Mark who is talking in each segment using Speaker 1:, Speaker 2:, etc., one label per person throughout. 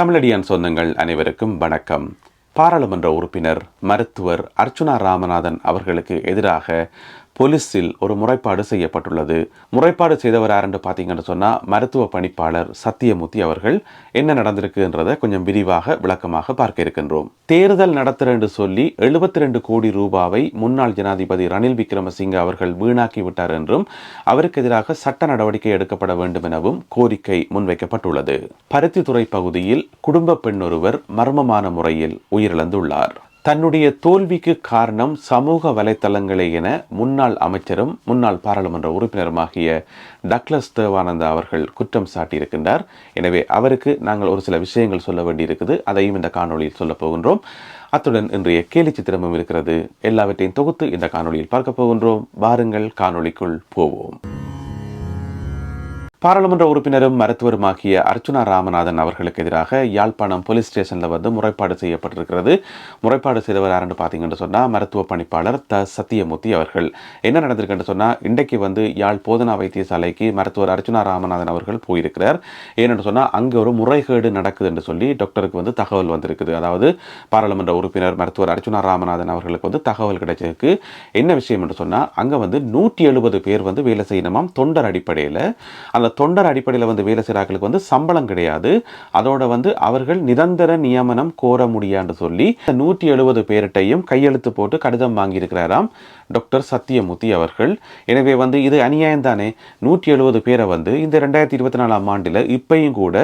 Speaker 1: தமிழடியான் சொந்தங்கள் அனைவருக்கும் வணக்கம். பாராளுமன்ற உறுப்பினர் மருத்துவர் அர்ச்சுனா ராமநாதன் அவர்களுக்கு எதிராக போலீஸில் ஒரு முறைப்பாடு செய்யப்பட்டுள்ளது. முறைப்பாடு செய்தவர் யாருன்னு பார்த்தீங்கன்னு சொன்னால் மருத்துவ பணிப்பாளர் சத்தியமூர்த்தி அவர்கள். என்ன நடந்திருக்குன்றதை கொஞ்சம் விரிவாக விளக்கமாக பார்க்க இருக்கின்றோம். தேர்தல் நடத்துறேன்னு சொல்லி எழுபத்தி ரெண்டு கோடி ரூபாவை முன்னாள் ஜனாதிபதி ரணில் விக்ரமசிங்க அவர்கள் வீணாக்கி விட்டார் என்றும் அவருக்கு எதிராக சட்ட நடவடிக்கை எடுக்கப்பட வேண்டும் எனவும் கோரிக்கை முன்வைக்கப்பட்டுள்ளது. பருத்தித்துறை பகுதியில் குடும்ப பெண் ஒருவர் மர்மமான முறையில் உயிரிழந்துள்ளார். தன்னுடைய தோல்விக்கு காரணம் சமூக வலைத்தளங்களே என முன்னாள் அமைச்சரும் முன்னாள் பாராளுமன்ற உறுப்பினருமாகிய டக்ளஸ் தேவானந்தா அவர்கள் குற்றம் சாட்டியிருக்கின்றார். எனவே அவருக்கு நாங்கள் ஒரு சில விஷயங்கள் சொல்ல வேண்டியிருக்குது. அதையும் இந்த காணொளியில் சொல்லப் போகின்றோம். அத்துடன் இன்றைய கேலி சித்திரமும் இருக்கிறது. எல்லாவற்றையும் தொகுத்து இந்த காணொளியில் பார்க்க போகின்றோம். வாருங்கள் காணொளிக்குள் போவோம். பாராளுமன்ற உறுப்பினரும் மருத்துவருமாகிய அர்ச்சுனா ராமநாதன் அவர்களுக்கு எதிராக யாழ்ப்பாணம் போலீஸ் ஸ்டேஷனில் வந்து முறைப்பாடு செய்யப்பட்டிருக்கிறது. முறைப்பாடு செய்தவர் யாருன்னு பார்த்தீங்கன்னு சொன்னால் மருத்துவ பணிப்பாளர் த. சத்தியமூர்த்தி அவர்கள். என்ன நடந்திருக்குன்னு சொன்னால் இன்றைக்கு வந்து யாழ் போதனா வைத்தியசாலைக்கு மருத்துவர் அர்ச்சுனா ராமநாதன் அவர்கள் போயிருக்கிறார். ஏன்னு சொன்னால் அங்கே ஒரு முறைகேடு நடக்குது என்று சொல்லி டாக்டருக்கு வந்து தகவல் வந்திருக்குது. அதாவது பாராளுமன்ற உறுப்பினர் மருத்துவர் அர்ச்சுனா ராமநாதன் அவர்களுக்கு வந்து தகவல் கிடைச்சிருக்கு. என்ன விஷயம் என்று சொன்னால் அங்கே வந்து நூற்றி எழுபது பேர் வந்து வேலை செய்யணுமாம் தொண்டர் அடிப்படையில். அந்த தொண்டர் அடிப்படையில் வந்து வேலை செய்கிறார்களுக்கு வந்து சம்பளம் கிடையாது. அதோட வந்து அவர்கள் நிரந்தர நியமனம் கோர முடியான்னு சொல்லி நூற்றி எழுபது பேர்கிட்டையும் கையெழுத்து போட்டு கடிதம் வாங்கியிருக்கிறாராம் டாக்டர் சத்தியமூர்த்தி அவர்கள். எனவே வந்து இது அநியாயம் தானே? நூற்றி எழுபது பேரை வந்து இந்த ரெண்டாயிரத்தி இருபத்தி நாலாம் ஆண்டில் இப்பையும் கூட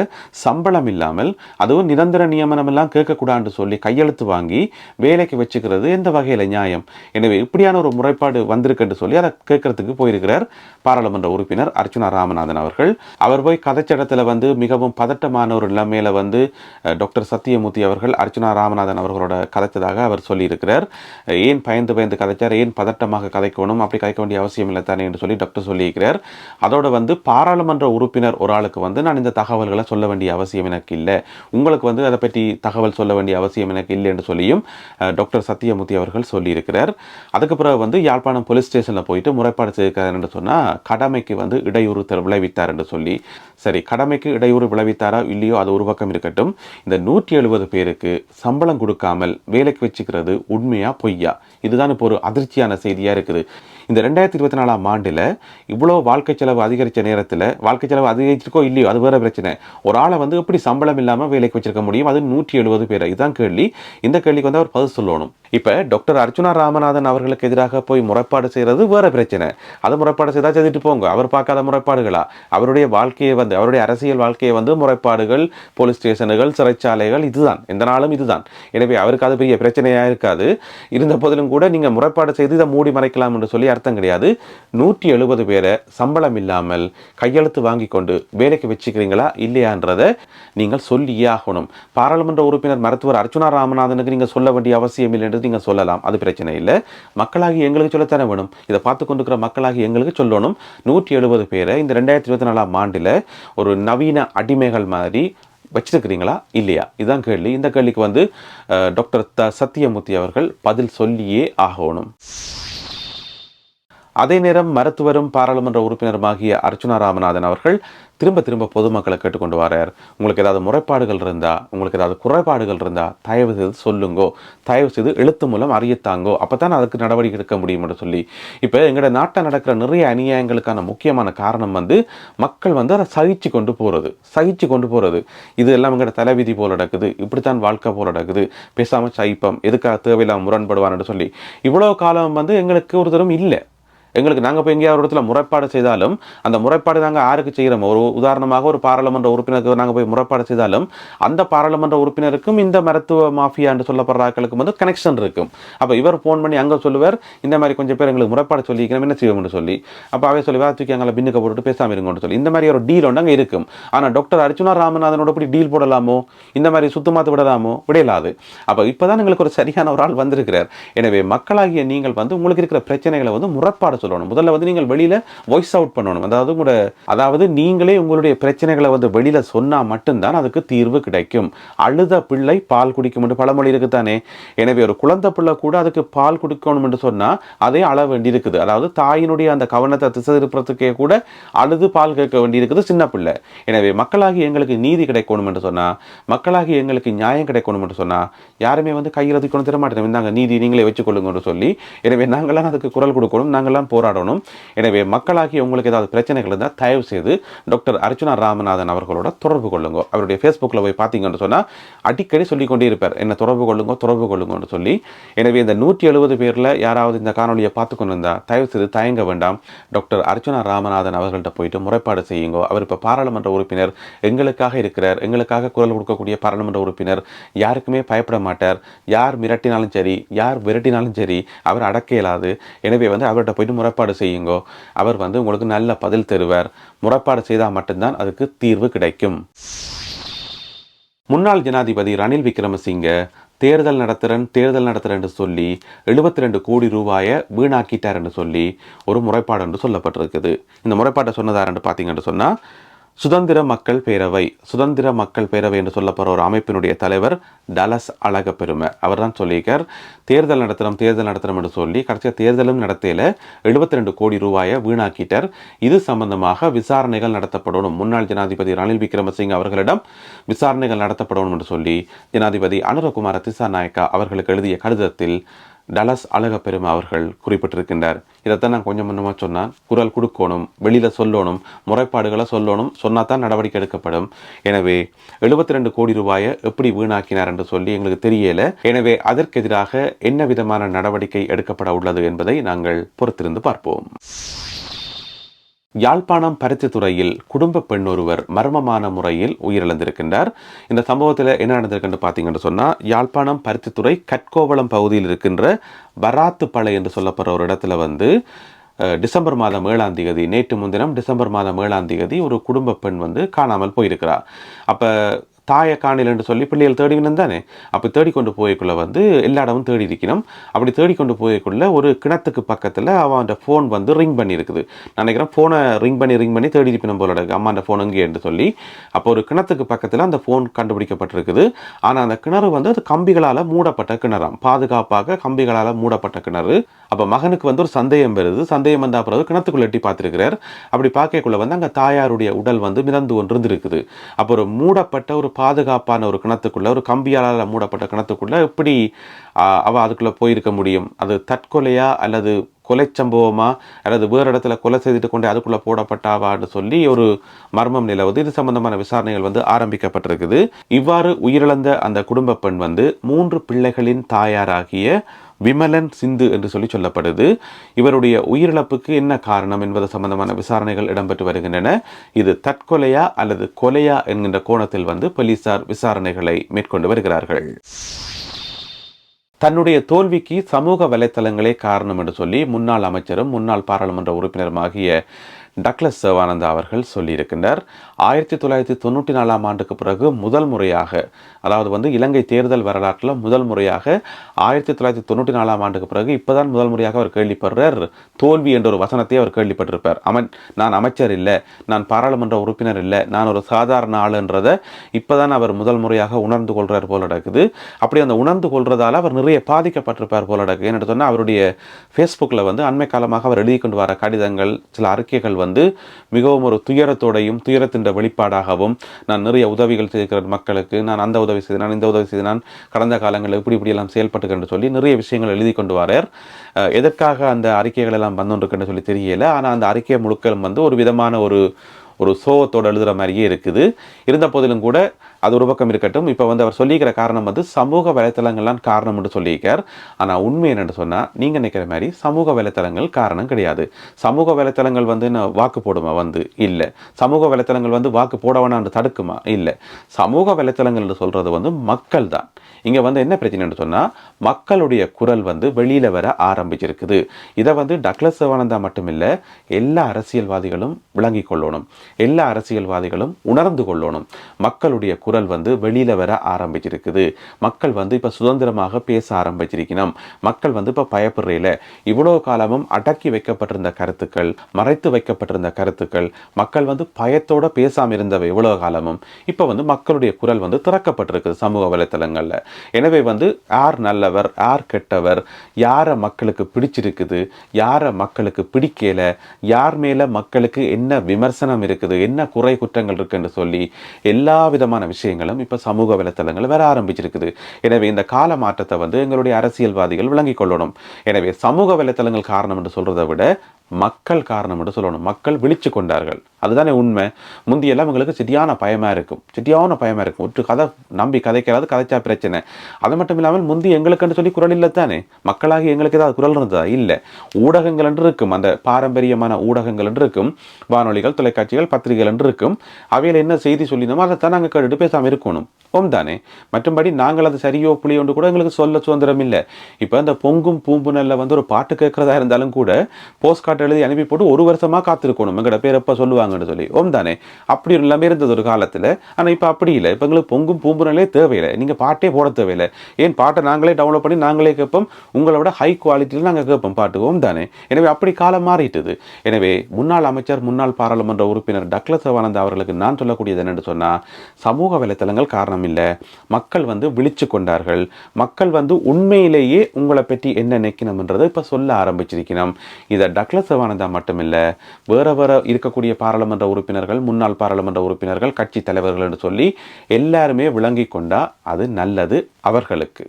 Speaker 1: சம்பளம் இல்லாமல் அதுவும் நிரந்தர நியமனம் எல்லாம் கேட்கக்கூடாதுன்னு சொல்லி கையெழுத்து வாங்கி வேலைக்கு வச்சுக்கிறது எந்த வகையில் நியாயம்? எனவே இப்படியான ஒரு முறைப்பாடு வந்திருக்குன்னு சொல்லி அதை கேட்கறதுக்கு போயிருக்கிறார் பாராளுமன்ற உறுப்பினர் அர்ச்சுனா ராமநாதன் அவர்கள். அவர் போய் கதைச்சடத்தில் வந்து மிகவும் பதட்டமான ஒரு நிலைமையில வந்து டாக்டர் சத்தியமூர்த்தி அவர்கள் அர்ச்சனா ராமநாதன் அவர்களோட கதைச்சதாக அவர் சொல்லியிருக்கிறார். ஏன் பயந்து பயந்து கதைச்சார்? ஏன் பதட்டமாக கதைக்கணும்? அப்படி கதைக்க வேண்டிய அவசியம் இல்லை தானே என்று சொல்லி டாக்டர் சொல்லியிருக்கிறார். அதோடு வந்து பாராளுமன்ற உறுப்பினர் ஒரு ஆளுக்கு வந்து நான் இந்த தகவல்களை சொல்ல வேண்டிய அவசியம் எனக்கு இல்லை. உங்களுக்கு வந்து அதை பற்றி தகவல் சொல்ல வேண்டிய அவசியம் எனக்கு இல்லை என்று சொல்லியும் டாக்டர் சத்தியமூர்த்தி அவர்கள் சொல்லியிருக்கிறார். அதுக்கு பிறகு வந்து யாழ்ப்பாணம் போலீஸ் ஸ்டேஷனில் போயிட்டு முறைப்பாடு செய்திருக்காரு என்று சொன்னால் கடமைக்கு வந்து இடையூறு விளைவித்தார் விளைவித்தார் என்று சொல்லி சரி கடமைக்கு இடையூறு விளைவித்தாரா இல்லையோ அது ஒரு பக்கம் இருக்கட்டும். இந்த நூற்றி எழுபது பேருக்கு சம்பளம் கொடுக்காமல் வேலைக்கு வச்சுக்கிறது உண்மையா பொய்யா? இதுதான் இப்போ ஒரு அதிர்ச்சியான செய்தியாக இருக்குது. இந்த ரெண்டாயிரத்தி இருபத்தி நாலாம் ஆண்டில் இவ்வளோ வாழ்க்கை செலவு அதிகரித்த நேரத்தில் வாழ்க்கை செலவு அதிகரிச்சிருக்கோ இல்லையோ அது வேறு பிரச்சனை. ஒரு ஆளை வந்து எப்படி சம்பளம் இல்லாமல் வேலைக்கு வச்சிருக்க முடியும்? அது நூற்றி எழுபது பேர். இதுதான் கேள்வி. இந்த கேள்விக்கு வந்து அவர் பதில் சொல்லணும். இப்போ டாக்டர் அர்ச்சுனா ராமநாதன் அவர்களுக்கு எதிராக போய் முறைப்பாடு செய்கிறது வேறு பிரச்சனை. அது முறைப்பாடு செய்தால் செய்துட்டு போங்க. அவர் பார்க்காத முறைப்பாடுகளா? அவருடைய வாழ்க்கையை வந்து அவருடைய அரசியல் வாழ்க்கையை வந்து முறைப்பாடுகள் போலீஸ் ஸ்டேஷனுகள் சிறைச்சாலைகள் இதுதான். எந்த நாளும் இதுதான். எனவே அவருக்கு அது பெரிய பிரச்சனையாக இருக்காது. இருந்த போதிலும் கூட நீங்கள் முறைப்பாடு செய்து இதை மூடி மறைக்கலாம் என்று சொல்லி அர்த்தம் கிடையாது. நூற்றி எழுபது பேரை சம்பளம் இல்லாமல் கையெழுத்து வாங்கி கொண்டு வேலைக்கு வச்சுக்கிறீங்களா? இல்லையான்றதை நீங்கள் சொல்லியே ஆகணும். பாராளுமன்ற உறுப்பினர் மருத்துவர் அர்ச்சுனா ராமநாதனுக்கு நீங்கள் சொல்ல வேண்டிய அவசியம் இல்லை என்று நீங்கள் சொல்லலாம். அது பிரச்சனை இல்லை. மக்களாகி எங்களுக்கு சொல்லத்தானே வேணும். இதை பார்த்து கொண்டிருக்கிற மக்களாகி எங்களுக்கு சொல்லணும். நூற்றி எழுபது பேரை இந்த ரெண்டாயிரத்தி இருபத்தி நாலாம் ஆண்டில் ஒரு நவீன அடிமைகள் மாதிரி வச்சிருக்கிறீங்களா? இல்லையா? இதுதான் கேள்வி. இந்த கேள்விக்கு வந்து டாக்டர் த சத்தியமூர்த்தி அவர்கள் பதில் சொல்லியே ஆகணும். அதே நேரம் மருத்துவரும் பாராளுமன்ற உறுப்பினருமாகிய அர்ச்சுனா ராமநாதன் அவர்கள் திரும்ப திரும்ப பொதுமக்களை கேட்டுக்கொண்டு வரார். உங்களுக்கு ஏதாவது முறைப்பாடுகள் இருந்தால் உங்களுக்கு ஏதாவது குறைபாடுகள் இருந்தால் தயவு செய்து சொல்லுங்கோ. தயவு செய்து எழுத்து மூலம் அறியத்தாங்கோ. அப்போ தான் அதுக்கு நடவடிக்கை எடுக்க முடியும் என்று சொல்லி. இப்போ எங்களோட நாட்டில் நடக்கிற நிறைய அநியாயங்களுக்கான முக்கியமான காரணம் வந்து மக்கள் வந்து அதை சகிச்சு கொண்டு போகிறது சகிச்சு கொண்டு போகிறது இது எல்லாம் எங்களோட தலைவிதி போல் நடக்குது. இப்படித்தான் வாழ்க்கை போல் நடக்குது. பேசாமல் சைப்பம் எதுக்காக தேவையில்லாமல் முரண்படுவான்னு சொல்லி. இவ்வளோ காலம் வந்து எங்களுக்கு ஒரு தரம் இல்லை. எங்களுக்கு நாங்கள் போய் எங்கேயாவது ஒரு இடத்துல முறைப்பாடு செய்தாலும் அந்த முறைப்பாடு நாங்கள் யாருக்கு செய்கிறோம். ஒரு உதாரணமாக ஒரு பாராளுமன்ற உறுப்பினருக்கு நாங்கள் போய் முறைப்பாடு செய்தாலும் அந்த பாராளுமன்ற உறுப்பினருக்கும் இந்த மருத்துவ மாஃபியா என்று சொல்லப்படுற ஆக்களுக்கும் வந்து கனெக்ஷன் இருக்கும். அப்போ இவர் ஃபோன் பண்ணி அங்கே சொல்லுவார் இந்த மாதிரி கொஞ்சம் பேர் எங்களுக்கு முறைப்பாடு சொல்லிக்கணும் என்ன செய்வோம்னு சொல்லி. அப்போ அவை சொல்லி "வா, தூக்கி அங்கே பின்னுக்கு போட்டுட்டு பேசாமல் இருங்கன்னு சொல்லி. இந்த மாதிரி ஒரு டீல் ஒன்று அங்கே இருக்கும். ஆனால் டாக்டர் அர்ச்சுனா ராமநாதனோட இப்படி டீல் போடலாமோ இந்த மாதிரி சுத்தமாத்து விடலாமோ விடையலாது அப்போ இப்போ தான் எங்களுக்கு ஒரு சரியான ஒரு ஆள் வந்திருக்கிறார். எனவே மக்களாகிய நீங்கள் வந்து உங்களுக்கு இருக்கிற பிரச்சனைகளை வந்து முறைப்பாடு சொல்லணும். முதல்ல வந்து நீங்கள் வெளியில் வாய்ஸ் அவுட் பண்ணணும். அதாவது கூட அதாவது நீங்களே உங்களுடைய பிரச்சனைகளை வந்து வெளியில் சொன்னால் மட்டும்தான் அதுக்கு தீர்வு கிடைக்கும். அழுத பிள்ளை பால் குடிக்கும் என்று பழமொழி இருக்குதானே? எனவே ஒரு குழந்தை பிள்ளை கூட அதுக்கு பால் குடிக்கணும் என்று சொன்னால் அதே அள வேண்டி இருக்குது அதாவது தாயினுடைய அந்த கவனத்தை திசை திருப்புறதுக்கே கூட அழுது பால் கேட்க வேண்டியிருக்குது சின்ன பிள்ளை. எனவே மக்களாகி எங்களுக்கு நீதி கிடைக்கணும் என்று சொன்னால் மக்களாகி எங்களுக்கு நியாயம் கிடைக்கணும் என்று சொன்னால் யாருமே வந்து கையில் தூக்கணும் தரமாட்டேன். நாங்கள் நீதி நீங்களே வச்சுக்கொள்ளுங்கன்னு சொல்லி எனவே நாங்களாம் அதுக்கு குரல் கொடுக்கணும். நாங்களாம் போராடணும். எனவே மக்களாகி உங்களுக்கு ஏதாவது பிரச்சனைகள் இருந்தால் தயவு செய்து டாக்டர் அர்ச்சுனா ராமநாதன் அவர்களோட தொடர்பு கொள்ளுங்க. அவருடைய ஃபேஸ்புக்கில் போய் பார்த்தீங்கன்னு சொன்னால் அடிக்கடி சொல்லிக் கொண்டே இருப்பார். என்ன தொடர்பு கொள்ளுங்க தொடர்பு கொள்ளுங்கன்னு சொல்லி. எனவே இந்த நூற்றி எழுபது பேரில் யாராவது இந்த காணொலியை பார்த்து கொண்டு இருந்தால் தயவு செய்து தயங்க வேண்டாம். டாக்டர் அர்ச்சுனா ராமநாதன் அவர்கள்ட்ட போயிட்டு முறைப்பாடு செய்யுங்க. அவர் இப்போ பாராளுமன்ற உறுப்பினர் எங்களுக்காக இருக்கிறார். எங்களுக்காக குரல் கொடுக்கக்கூடிய பாராளுமன்ற உறுப்பினர் யாருக்குமே பயப்பட மாட்டார். யார் மிரட்டினாலும் சரி யார் விரட்டினாலும் சரி அவர் அடக்க இயலாது. எனவே வந்து அவர்கிட்ட போயிட்டு முறைப்பாடு செய்யுங்கோ. அவர் வந்து உங்களுக்கு நல்ல பதில் தருவார். முறைப்பாடு செய்தால் மட்டும்தான் அதுக்கு தீர்வு கிடைக்கும். முன்னாள் ஜனாதிபதி ரணில் விக்ரமசிங்க தேர்தல் நடத்துகிறேன் தேர்தல் நடத்துகிறேன்னு சொல்லி எழுபத்தி ரெண்டு கோடி ரூபாயை வீணாக்கிட்டார் என்று சொல்லி ஒரு முறைப்பாடு என்று சொல்லப்பட்டிருக்குது. இந்த முறைப்பாட்டை சொன்னதாருன்னு பார்த்தீங்கன்னு சொன்னால் சுதந்திர மக்கள் பேரவை சுதந்திர மக்கள் பேரவை என்று சொல்லப்படுற ஒரு அமைப்பினுடைய தலைவர் டலஸ் அழகப்பெருமை. அவர் தான் சொல்லியிருக்கார் தேர்தல் நடத்தணும் தேர்தல் நடத்தணும் என்று சொல்லி கடைசியாக தேர்தலும் நடத்தையில் எழுபத்தி ரெண்டு கோடி ரூபாயை வீணாக்கிட்டார். இது சம்பந்தமாக விசாரணைகள் நடத்தப்படணும். முன்னாள் ஜனாதிபதி ரணில் விக்ரமசிங் அவர்களிடம் விசாரணைகள் நடத்தப்படணும் என்று சொல்லி ஜனாதிபதி அனுரகுமார திசாநாயக்கா அவர்களுக்கு எழுதிய கடிதத்தில் டலஸ் அழகப்பெருமை அவர்கள் குறிப்பிட்டிருக்கின்றார். இதைத்தான் நான் கொஞ்சம் முன்னமாக சொன்னால் குரல் கொடுக்கணும் வெளியில் சொல்லணும் முறைப்பாடுகளை சொல்லணும் சொன்னால் தான் நடவடிக்கை எடுக்கப்படும். எனவே எழுபத்தி ரெண்டு கோடி ரூபாயை எப்படி வீணாக்கினார் என்று சொல்லி எங்களுக்கு தெரியல. எனவே அதற்கு எதிராக என்ன விதமான நடவடிக்கை எடுக்கப்பட உள்ளது என்பதை நாங்கள் பொறுத்திருந்து பார்ப்போம். யாழ்ப்பாணம் பருத்தித்துறையில் குடும்ப பெண் ஒருவர் மர்மமான முறையில் உயிரிழந்திருக்கின்றார். இந்த சம்பவத்தில் என்ன நடந்திருக்குன்னு பார்த்தீங்கன்னு சொன்னால் யாழ்ப்பாணம் பருத்தித்துறை கட்கோவளம் பகுதியில் இருக்கின்ற வராத்துப்பளை என்று சொல்லப்படுற ஒரு இடத்துல வந்து டிசம்பர் மாதம் ஏழாம் தேதி நேற்று முன்தினம் டிசம்பர் மாதம் ஏழாம் தேதி ஒரு குடும்ப பெண் வந்து காணாமல் போயிருக்கிறார். அப்போ தாயை காணில் என்று சொல்லி பிள்ளைகள் தேடிக்கணும் தானே? அப்போ தேடிக்கொண்டு போய்க்குள்ள வந்து எல்லா இடமும் தேடி இருக்கணும் அப்படி தேடிக்கொண்டு போய்க்குள்ள ஒரு கிணத்துக்கு பக்கத்தில் அவன் ஃபோன் வந்து ரிங் பண்ணியிருக்குது. நான் நினைக்கிறேன் ஃபோனை ரிங் பண்ணி ரிங் பண்ணி தேடி இருப்பினும் போல இருக்கு. அந்த ஃபோன் எங்கே என்று சொல்லி. அப்போ ஒரு கிணத்துக்கு பக்கத்தில் அந்த ஃபோன் கண்டுபிடிக்கப்பட்டிருக்குது. ஆனால் அந்த கிணறு வந்து அது கம்பிகளால் மூடப்பட்ட கிணறாம். பாதுகாப்பாக கம்பிகளால் மூடப்பட்ட கிணறு. அப்போ மகனுக்கு வந்து ஒரு சந்தேகம் வருது. சந்தேகம் வந்த பிறகு கிணத்துக்குள்ள எட்டி பார்த்துருக்கிறார். அப்படி பார்க்கக்குள்ள வந்து அங்கே தாயாருடைய உடல் வந்து மிதந்து ஒன்று இருந்திருக்குது அப்போ ஒரு மூடப்பட்ட ஒரு பாதுகாப்பான ஒரு கிணத்துக்குள்ளே ஒரு கம்பியால் மூடப்பட்ட கிணத்துக்குள்ளே எப்படி ஆ, அவ போயிருக்க முடியும்? அது தற்கொலையா அல்லது கொலை சம்பவமா? அல்லது வேறு இடத்துல கொலை செய்துட்டு கொண்டு அதுக்குள்ளே போடப்பட்டாவான்னு சொல்லி ஒரு மர்மம் நிலவுது. இது சம்பந்தமான விசாரணைகள் வந்து ஆரம்பிக்கப்பட்டிருக்குது. இவ்வாறு உயிரிழந்த அந்த குடும்ப பெண் வந்து மூன்று பிள்ளைகளின் தாயாராகிய விமலன் சிந்து என்று சொல்லி சொல்லப்படுது. இவருடைய உயிரிழப்புக்கு என்ன காரணம் என்பது சம்பந்தமான விசாரணைகள் இடம்பெற்று வருகின்றன. இது தற்கொலையா அல்லது கொலையா என்கின்ற கோணத்தில் வந்து போலீசார் விசாரணைகளை மேற்கொண்டு வருகிறார்கள். தன்னுடைய தோல்விக்கு சமூக வலைத்தளங்களே காரணம் என்று சொல்லி முன்னாள் அமைச்சரும் முன்னாள் பாராளுமன்ற உறுப்பினருமாகிய டக்ளஸ் சிவானந்தா அவர்கள் சொல்லியிருக்கின்றார். ஆயிரத்தி தொள்ளாயிரத்தி தொண்ணூற்றி நாலாம் ஆண்டுக்கு பிறகு முதல் முறையாக அதாவது வந்து இலங்கை தேர்தல் வரலாற்றில் முதல் முறையாக ஆயிரத்தி தொள்ளாயிரத்தி தொண்ணூற்றி நாலாம் ஆண்டுக்கு பிறகு இப்போதான் முதல் முறையாக அவர் கேள்விப்படுறார். தோல்வி என்ற ஒரு வசனத்தை அவர் கேள்விப்பட்டிருப்பார். அமன் நான் அமைச்சர் இல்லை நான் பாராளுமன்ற உறுப்பினர் இல்லை நான் ஒரு சாதாரண ஆளுன்றதை இப்போதான் அவர் முதல் முறையாக உணர்ந்து கொள்கிறார் போல நடக்குது. அப்படி அந்த உணர்ந்து கொள்றதால அவர் நிறைய பாதிக்கப்பட்டிருப்பார் போல நடக்குது. ஏன்னு சொன்னால் அவருடைய ஃபேஸ்புக்கில் வந்து அண்மை காலமாக அவர் எழுதி கொண்டு வர கடிதங்கள் சில அறிக்கைகள் வந்து மிகவும் ஒரு துயரத்தோடையும் துயரத்தின் வெளிப்பாடாகவும் நான் நிறைய உதவிகள் செய்திருக்கிற மக்களுக்கு. நான் அந்த உதவி செய்தேன் நான் இந்த உதவி செய்து நான் கடந்த காலங்களில் இப்படி இப்படி எல்லாம் செயல்பட்டுக்கன்னு சொல்லி நிறைய விஷயங்கள் எழுதி கொண்டு வரார். எதற்காக அந்த அறிக்கைகள் எல்லாம் வந்துருக்குன்னு சொல்லி தெரியல. ஆனால் அந்த அறிக்கை முழுக்களும் வந்து ஒரு விதமான ஒரு ஒரு சோகத்தோடு எழுதுகிற மாதிரியே இருக்குது. இருந்த போதிலும் கூட அது ஒரு பக்கம் இருக்கட்டும். இப்போ வந்து அவர் சொல்லிக்கிற காரணம் வந்து சமூக வலைத்தளங்கள்லாம் காரணம் என்று சொல்லியிருக்கார். ஆனால் உண்மை என்னென்னு சொன்னால் நீங்கள் நினைக்கிற மாதிரி சமூக வலைத்தளங்கள் காரணம் கிடையாது. சமூக வலைத்தளங்கள் வந்து என்ன வாக்கு போடுமா? வந்து இல்லை. சமூக வலைத்தளங்கள் வந்து வாக்கு போட வேணாம்னு தடுக்குமா? இல்லை. சமூக வலைத்தளங்கள்னு சொல்கிறது வந்து மக்கள் தான் இங்கே வந்து என்ன பிரச்சனைன்னு சொன்னால் மக்களுடைய குரல் வந்து வெளியில் வர ஆரம்பிச்சிருக்குது. இதை வந்து டக்ளஸ் சிவானந்தா மட்டுமில்லை எல்லா அரசியல்வாதிகளும் விளங்கிக் கொள்ளணும். எல்லா அரசியல்வாதிகளும் உணர்ந்து கொள்ளணும். மக்களுடைய குரல் குரல் வந்து வெளியில வர ஆரம்பிச்சிருக்குது. மக்கள் வந்து இப்போ சுதந்திரமாக பேச ஆரம்பிச்சிருக்கணும். மக்கள் வந்து இப்போ பயப்படுறையில் இவ்வளோ காலமும் அடக்கி வைக்கப்பட்டிருந்த கருத்துக்கள் மறைத்து வைக்கப்பட்டிருந்த கருத்துக்கள் மக்கள் வந்து பயத்தோட பேசாமல் இருந்தவை இவ்வளோ காலமும். இப்போ வந்து மக்களுடைய குரல் வந்து திறக்கப்பட்டிருக்குது சமூக வலைத்தளங்களில். எனவே வந்து யார் நல்லவர் யார் கெட்டவர் யாரை மக்களுக்கு பிடிச்சிருக்குது யாரை மக்களுக்கு பிடிக்கல யார் மேலே மக்களுக்கு என்ன விமர்சனம் இருக்குது என்ன குறை குற்றங்கள் இருக்குன்னு சொல்லி எல்லா விதமான விஷயங்களும் இப்போ சமூக வலைத்தளங்கள் வர ஆரம்பிச்சிருக்குது. எனவே இந்த கால மாற்றத்தை வந்து எங்களுடைய அரசியல்வாதிகள் விளங்கிக் கொள்ளணும். எனவே சமூக வலைத்தளங்கள் காரணம் என்று சொல்றதை விட மக்கள் காரணம் என்று சொல்லணும். மக்கள் விழிச்சு கொண்டார்கள். அதுதானே உண்மை. முந்தியெல்லாம் எங்களுக்கு சரியான பயமாக இருக்கும். சரியான பயமாக இருக்கும். ஒற்று கதை நம்பி கதைக்கிறாது கதைச்சா பிரச்சனை. அது மட்டும் இல்லாமல் முந்தி எங்களுக்குன்னு சொல்லி குரல் இல்லை தானே மக்களாகி எங்களுக்கு ஏதாவது குரல் இருந்ததா? இல்லை. ஊடகங்கள் என்று இருக்கும். அந்த பாரம்பரியமான ஊடகங்கள் என்று இருக்கும். வானொலிகள் தொலைக்காட்சிகள் பத்திரிகைகள் என்று இருக்கும். அவையில் என்ன செய்தி சொல்லியிருந்தோமோ அதை தான் நாங்கள் கேட்டுட்டு பேசாமல் இருக்கணும். ஓம் தானே மற்றும்படி நாங்கள் அது சரியோ புளியோண்டு கூட எங்களுக்கு சொல்ல சுதந்திரம் இல்லை. இப்போ இந்த பொங்கும் பூம்புனல்ல வந்து ஒரு பாட்டு கேட்குறதா இருந்தாலும் கூட போஸ்ட் கார்டு எழுதி அனுப்பி போட்டு ஒரு வருஷமாக காத்திருக்கணும். எங்களோட பேர் எப்போ சொல்லுவாங்கன்னு சொல்லி. ஓம் தானே. அப்படி எல்லாமே இருந்தது ஒரு காலத்தில். ஆனால் இப்போ அப்படி இல்லை. இப்போ எங்களுக்கு பொங்கும் பூம்புனலே தேவையில்லை. நீங்கள் பாட்டே போட தேவையில்லை. ஏன் பாட்டை நாங்களே டவுன்லோட் பண்ணி நாங்களே கேட்போம்? உங்களோட ஹை குவாலிட்டியில் நாங்கள் கேட்போம் பாட்டு. ஓம் தானே. எனவே அப்படி காலம் மாறிட்டது. எனவே முன்னாள் அமைச்சர் முன்னாள் பாராளுமன்ற உறுப்பினர் டக்ல சிவானந்த் அவர்களுக்கு நான் சொல்லக்கூடியது என்னென்னு சொன்னால் சமூக வலைத்தளங்கள் காரணம் இல்லை. மக்கள் வந்து விழிச்சு கொண்டார்கள். மக்கள் வந்து உண்மையிலேயே உங்களை பற்றி என்ன நினைக்கணும்ன்றதை இப்போ சொல்ல ஆரம்பிச்சிருக்கணும். இதை டக்ளஸ் சிவானந்தா மட்டுமில்லை வேற வேற இருக்கக்கூடிய பாராளுமன்ற உறுப்பினர்கள் முன்னாள் பாராளுமன்ற உறுப்பினர்கள் கட்சி தலைவர்கள் என்று சொல்லி எல்லாருமே விளங்கி கொண்டா அது நல்லது அவர்களுக்கு.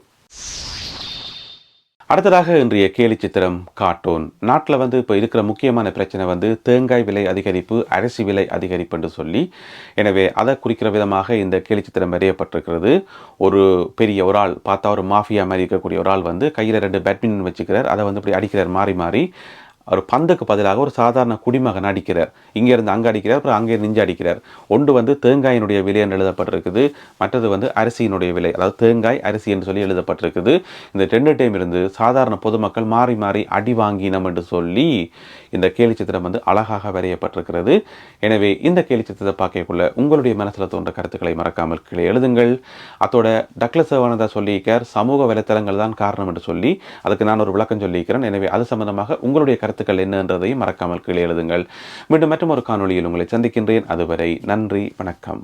Speaker 1: அடுத்ததாக இன்றைய கேலி சித்திரம் கார்ட்டூன். நாட்டில் வந்து இப்போ இருக்கிற முக்கியமான பிரச்சனை வந்து தேங்காய் விலை அதிகரிப்பு அரிசி விலை அதிகரிப்பு என்று சொல்லி. எனவே அதை குறிக்கிற விதமாக இந்த கேலி சித்திரம் வரையப்பட்டிருக்கிறது ஒரு பெரிய ஒரு ஆள் பார்த்தா ஒரு மாஃபியா மாதிரி இருக்கக்கூடிய ஒரு ஆள் வந்து கையில் ரெண்டு பேட்மிண்டன் வச்சுக்கிறார். அதை வந்து இப்படி அடிக்கிறார் மாறி மாறி. ஒரு பந்துக்கு பதிலாக ஒரு சாதாரண குடிமகன் அடிக்கிறார். இங்கேருந்து அங்கே அடிக்கிறார் அப்புறம் அங்கே நெஞ்சு அடிக்கிறார். ஒன்று வந்து தேங்காயினுடைய விலை என்று எழுதப்பட்டிருக்குது. மற்றது வந்து அரிசியினுடைய விலை அதாவது தேங்காய் அரிசி என்று சொல்லி எழுதப்பட்டிருக்குது. இந்த ரெண்டு டைம் இருந்து சாதாரண பொதுமக்கள் மாறி மாறி அடி வாங்கினம் என்று சொல்லி இந்த கேலி சித்திரம் வந்து அழகாக வரையப்பட்டிருக்கிறது. எனவே இந்த கேலி சித்திரத்தை பார்க்கக்குள்ள உங்களுடைய மனசில் தோன்ற கருத்துக்களை மறக்காமல் கீழே எழுதுங்கள். அதோட டக்ளஸ் சிவானந்தா சொல்லியிருக்கார் சமூக வலைத்தளங்கள் தான் காரணம் என்று சொல்லி அதுக்கு நான் ஒரு விளக்கம் சொல்லியிருக்கிறேன். எனவே அது சம்பந்தமாக உங்களுடைய கருத்துக்கள் என்னன்றதையும் மறக்காமல் கீழே எழுதுங்கள். மீண்டும் மற்றும் ஒரு காணொலியில் உங்களை சந்திக்கின்றேன். அதுவரை நன்றி வணக்கம்.